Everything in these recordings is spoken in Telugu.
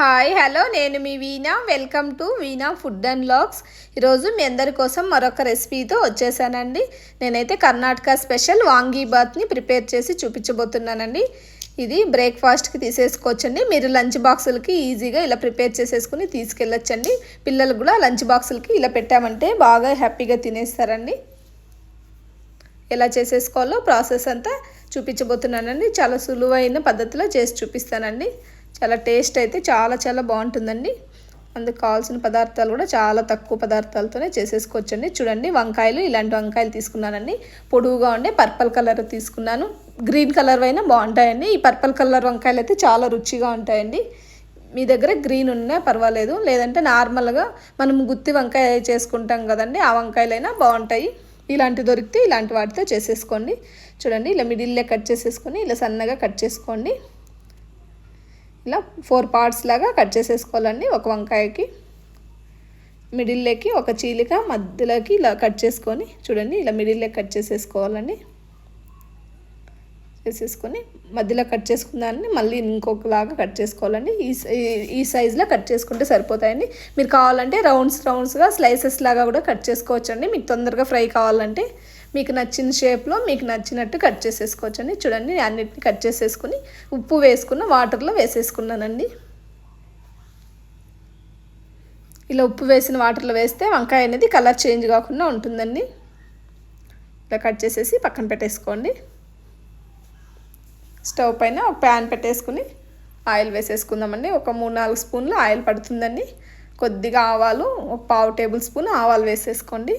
హాయ్ హలో నేను మీ Veena. Welcome to Veena food and logs. ఈరోజు మీ అందరి కోసం మరొక రెసిపీతో వచ్చేసానండి. నేనైతే కర్ణాటక స్పెషల్ వాంగీబాత్ని ప్రిపేర్ చేసి చూపించబోతున్నానండి. ఇది బ్రేక్ఫాస్ట్కి తీసేసుకోవచ్చండి. మీరు లంచ్ బాక్సులకి ఈజీగా ఇలా ప్రిపేర్ చేసేసుకుని తీసుకెళ్ళొచ్చండి. పిల్లలు కూడా లంచ్ బాక్సులకి ఇలా పెట్టామంటే బాగా హ్యాపీగా తినేస్తారండి. ఎలా చేసేసుకోవాలో ప్రాసెస్ అంతా చూపించబోతున్నానండి. చాలా సులువైన పద్ధతిలో చేసి చూపిస్తానండి. చాలా టేస్ట్ అయితే చాలా చాలా బాగుంటుందండి. అందుకు కావాల్సిన పదార్థాలు కూడా చాలా తక్కువ పదార్థాలతోనే చేసేసుకోవచ్చండి. చూడండి వంకాయలు ఇలాంటి వంకాయలు తీసుకున్నానండి. పొడువుగా ఉండే పర్పల్ కలర్ తీసుకున్నాను. గ్రీన్ కలర్ అయినా బాగుంటాయండి. ఈ పర్పల్ కలర్ వంకాయలు అయితే చాలా రుచిగా ఉంటాయండి. మీ దగ్గర గ్రీన్ ఉన్నా పర్వాలేదు. లేదంటే నార్మల్గా మనం గుత్తి వంకాయ చేసుకుంటాం కదండి ఆ వంకాయలైనా బాగుంటాయి. ఇలాంటి దొరికితే ఇలాంటి వాటితో చేసేసుకోండి. చూడండి ఇలా మిడిల్లే కట్ చేసేసుకొని ఇలా సన్నగా కట్ చేసుకోండి. ఇలా ఫోర్ పార్ట్స్ లాగా కట్ చేసేసుకోవాలండి. ఒక వంకాయకి మిడిల్లోకి ఒక చీలిక మధ్యలోకి ఇలా కట్ చేసుకొని చూడండి ఇలా మిడిల్లో కట్ చేసేసుకోవాలండి. చేసేసుకొని మధ్యలో కట్ చేసుకున్న దాన్ని మళ్ళీ ఇంకొకలాగా కట్ చేసుకోవాలండి. ఈ ఈ సైజులో కట్ చేసుకుంటే సరిపోతాయండి. మీరు కావాలంటే రౌండ్స్ రౌండ్స్గా స్లైసెస్ లాగా కూడా కట్ చేసుకోవచ్చండి. మీకు తొందరగా ఫ్రై కావాలంటే మీకు నచ్చిన షేప్లో మీకు నచ్చినట్టు కట్ చేసేసుకోవచ్చండి. చూడండి అన్నిటిని కట్ చేసేసుకుని ఉప్పు వేసుకున్న వాటర్లో వేసేసుకున్నానండి. ఇలా ఉప్పు వేసిన వాటర్లో వేస్తే వంకాయ అనేది కలర్ చేంజ్ కాకుండా ఉంటుందండి. ఇలా కట్ చేసేసి పక్కన పెట్టేసుకోండి. స్టవ్ పైన ఒక ప్యాన్ పెట్టేసుకుని ఆయిల్ వేసేసుకుందామండి. ఒక మూడు నాలుగు స్పూన్లు ఆయిల్ పడుతుందండి. కొద్దిగా ఆవాలు ఒక పావు టేబుల్ స్పూన్ ఆవాలు వేసేసుకోండి.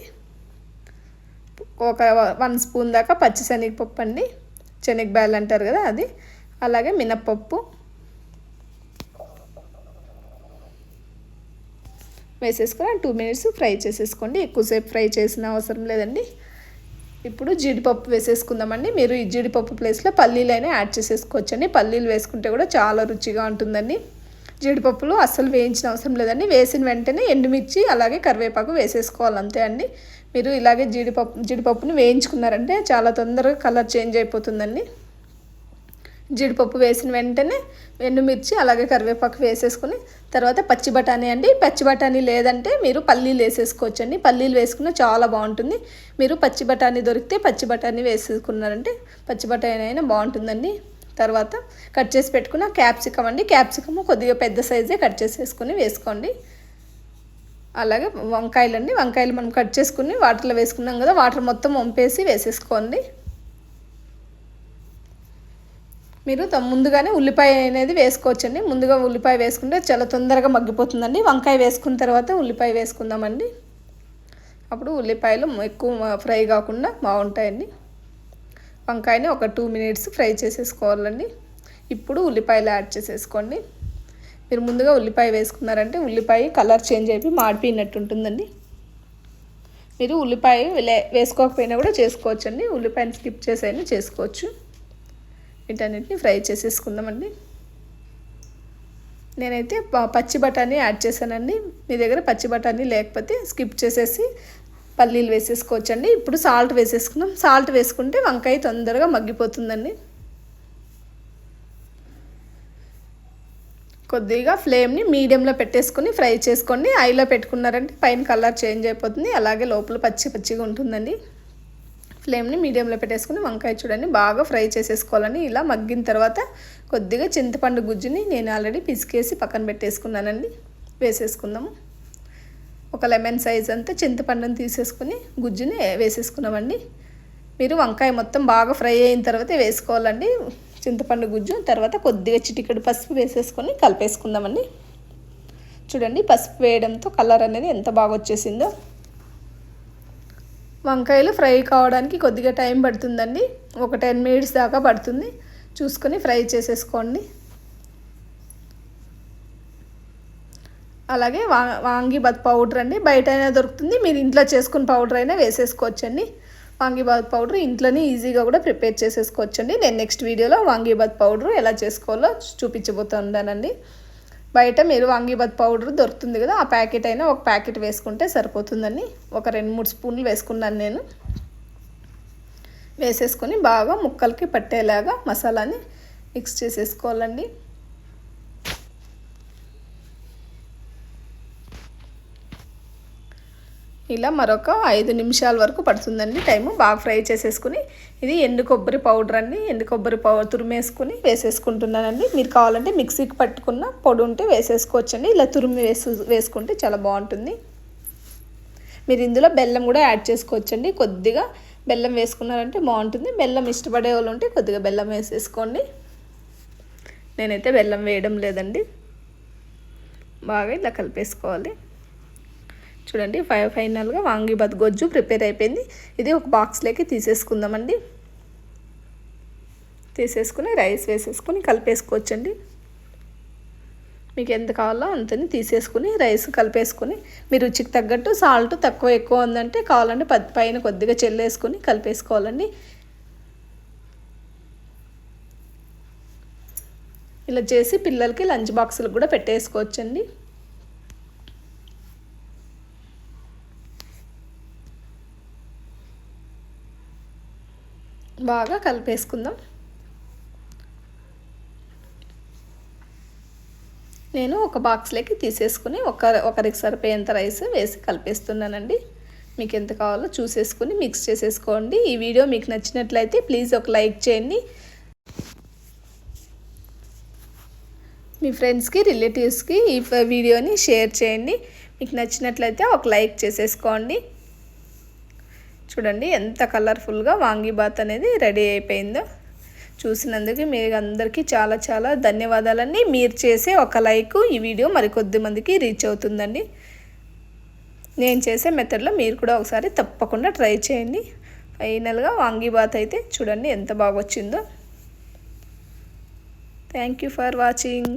ఒక వన్ స్పూన్ దాకా పచ్చి శనగపప్పు అండి. శనగబాయలు అంటారు కదా అది. అలాగే మినప్పప్పు. వేసేసుకొని టూ మినిట్స్ ఫ్రై చేసేసుకోండి. ఎక్కువసేపు ఫ్రై చేసిన అవసరం లేదండి. ఇప్పుడు జీడిపప్పు వేసేసుకుందామండి. మీరు ఈ జీడిపప్పు ప్లేస్లో పల్లీలైనా యాడ్ చేసేసుకోవచ్చండి. పల్లీలు వేసుకుంటే కూడా చాలా రుచిగా ఉంటుందండి. జీడిపప్పులు అస్సలు వేయించిన అవసరం లేదండి. వేసిన వెంటనే ఎండుమిర్చి అలాగే కరివేపాకు వేసేసుకోవాలి అంతే అండి. మీరు ఇలాగే జీడిపప్పు జీడిపప్పుని వేయించుకున్నారంటే చాలా తొందరగా కలర్ చేంజ్ అయిపోతుందండి. జీడిపప్పు వేసిన వెంటనే ఎండుమిర్చి అలాగే కరివేపాకు వేసేసుకుని తర్వాత పచ్చి బఠానీ అండి. పచ్చి బఠానీ లేదంటే మీరు పల్లీలు వేసేసుకోవచ్చండి. పల్లీలు వేసుకున్న చాలా బాగుంటుంది. మీరు పచ్చి బఠానీ దొరికితే పచ్చి బఠానీ వేసేసుకున్నారంటే పచ్చి బఠానీ అయినా బాగుంటుందండి. తర్వాత కట్ చేసి పెట్టుకున్న క్యాప్సికమ్ అండి. క్యాప్సికమ్ కొద్దిగా పెద్ద సైజే కట్ చేసేసుకుని వేసుకోండి. అలాగే వంకాయలండి వంకాయలు మనం కట్ చేసుకుని వాటర్లో వేసుకున్నాం కదా వాటర్ మొత్తం వంపేసి వేసేసుకోండి. మీరు ముందుగానే ఉల్లిపాయ అనేది వేసుకోవచ్చండి. ముందుగా ఉల్లిపాయ వేసుకుంటే చాలా తొందరగా మగ్గిపోతుందండి. వంకాయ వేసుకున్న తర్వాత ఉల్లిపాయ వేసుకుందామండి. అప్పుడు ఉల్లిపాయలు ఎక్కువ ఫ్రై కాకుండా బాగుంటాయండి. వంకాయని ఒక టూ మినిట్స్ ఫ్రై చేసేసుకోవాలండి. ఇప్పుడు ఉల్లిపాయలు యాడ్ చేసేసుకోండి. మీరు ముందుగా ఉల్లిపాయ వేసుకున్నారంటే ఉల్లిపాయ కలర్ చేంజ్ అయిపోయి మాడిపోయినట్టు ఉంటుందండి మీరు ఉల్లిపాయ వేసుకోకపోయినా కూడా చేసుకోవచ్చండి. ఉల్లిపాయని స్కిప్ చేసైనా చేసుకోవచ్చు. వీటన్నిటిని ఫ్రై చేసేసుకుందామండి. నేనైతే పచ్చి బఠానీ యాడ్ చేశానండి. మీ దగ్గర పచ్చి బఠానీ లేకపోతే స్కిప్ చేసేసి పల్లీలు వేసేసుకోవచ్చండి. ఇప్పుడు సాల్ట్ వేసేసుకున్నాం సాల్ట్ వేసుకుంటే వంకాయ తొందరగా మగ్గిపోతుందండి. కొద్దిగా ఫ్లేమ్ని మీడియంలో పెట్టేసుకుని ఫ్రై చేసుకోండి. ఐలో పెట్టుకున్నారంటే పైన కలర్ చేంజ్ అయిపోతుంది. అలాగే లోపల పచ్చి పచ్చిగా ఉంటుందండి. ఫ్లేమ్ని మీడియంలో పెట్టేసుకుని వంకాయ చూడండి. బాగా ఫ్రై చేసేసుకోవాలని ఇలా మగ్గిన తర్వాత కొద్దిగా చింతపండు గుజ్జుని నేను ఆల్రెడీ పిసికేసి పక్కన పెట్టేసుకున్నానండి. వేసేసుకుందాము. ఒక లెమన్ సైజ్ అంతా చింతపండుని తీసేసుకుని గుజ్జుని వేసేసుకున్నామండి. మీరు వంకాయ మొత్తం బాగా ఫ్రై అయిన తర్వాత వేసుకోవాలండి. చింతపండు గుజ్జు తర్వాత కొద్దిగా చిటికెడు పసుపు వేసేసుకొని కలిపేసుకుందామండి. చూడండి పసుపు వేయడంతో కలర్ అనేది ఎంత బాగా వచ్చేసిందో. వంకాయలు ఫ్రై కావడానికి కొద్దిగా టైం పడుతుందండి. ఒక టెన్ మినిట్స్ దాకా పడుతుంది. చూసుకొని ఫ్రై చేసేసుకోండి. అలాగే వా వాంగి బత్ పౌడర్ అండి. బయట అయినా దొరుకుతుంది. మీరు ఇంట్లో చేసుకున్న పౌడర్ అయినా వేసేసుకోవచ్చండి. వాంగీబాత్ పౌడర్ ఇంట్లోనే ఈజీగా కూడా ప్రిపేర్ చేసేసుకోవచ్చండి. నేను నెక్స్ట్ వీడియోలో వాంగీబాత్ పౌడర్ ఎలా చేసుకోవాలో చూపించబోతున్నానండి. బయట మీరు వాంగీబాత్ పౌడర్ దొరుకుతుంది కదా ఆ ప్యాకెట్ అయినా ఒక ప్యాకెట్ వేసుకుంటే సరిపోతుందండి. ఒక రెండు మూడు స్పూన్లు వేసుకున్నాను నేను. వేసేసుకొని బాగా ముక్కలకి పట్టేలాగా మసాలాని మిక్స్ చేసేసుకోవాలండి. ఇలా మరొక ఐదు నిమిషాల వరకు పడుతుందండి టైము. బాగా ఫ్రై చేసేసుకుని ఇది ఎండు కొబ్బరి పౌడర్ అండి. ఎండు కొబ్బరి పౌడర్ తురిమేసుకుని వేసేసుకుంటున్నానండి. మీరు కావాలంటే మిక్సీకి పట్టుకున్న పొడి ఉంటే వేసేసుకోవచ్చండి. ఇలా తురిమి వేసు వేసుకుంటే చాలా బాగుంటుంది. మీరు ఇందులో బెల్లం కూడా యాడ్ చేసుకోవచ్చండి. కొద్దిగా బెల్లం వేసుకున్నారంటే బాగుంటుంది. బెల్లం ఇష్టపడే వాళ్ళు ఉంటే కొద్దిగా బెల్లం వేసేసుకోండి. నేనైతే బెల్లం వేయడం లేదండి. బాగా ఇలా కలిపేసుకోవాలి. చూడండి ఫై ఫైనల్గా వాంగిబాత్ గొజ్జు ప్రిపేర్ అయిపోయింది. ఇది ఒక బాక్స్లోకి తీసేసుకుందామండి. తీసేసుకుని రైస్ వేసేసుకుని కలిపేసుకోవచ్చండి. మీకు ఎంత కావాలో అంతని తీసేసుకుని రైస్ కలిపేసుకుని మీ రుచికి తగ్గట్టు సాల్ట్ తక్కువ ఎక్కువ ఉందంటే కావాలంటే పైన కొద్దిగా చెల్లేసుకుని కలిపేసుకోవాలండి. ఇలా చేసి పిల్లలకి లంచ్ బాక్సులు కూడా పెట్టేసుకోవచ్చండి. బాగా కలిపేసుకుందాం. నేను ఒక బాక్స్లోకి తీసేసుకుని ఒక ఒకరికి సరిపోయేంత రైస్ వేసి కలిపేస్తున్నానండి. మీకు ఎంత కావాలో చూసేసుకుని మిక్స్ చేసేసుకోండి. ఈ వీడియో మీకు నచ్చినట్లయితే ప్లీజ్ ఒక లైక్ చేయండి. మీ ఫ్రెండ్స్కి రిలేటివ్స్కి ఈ వీడియోని షేర్ చేయండి. మీకు నచ్చినట్లయితే ఒక లైక్ చేసేసుకోండి. చూడండి ఎంత కలర్ఫుల్గా వాంగీబాత్ అనేది రెడీ అయిపోయిందో. చూసినందుకు మీ అందరికీ చాలా చాలా ధన్యవాదాలండి. మీరు చేసే ఒక లైక్ ఈ వీడియో మరికొద్ది మందికి రీచ్ అవుతుందండి. నేను చేసే మెథడ్లో మీరు కూడా ఒకసారి తప్పకుండా ట్రై చేయండి. ఫైనల్గా వాంగీబాత్ అయితే చూడండి ఎంత బాగా వచ్చిందో థ్యాంక్ యూ ఫర్ వాచింగ్.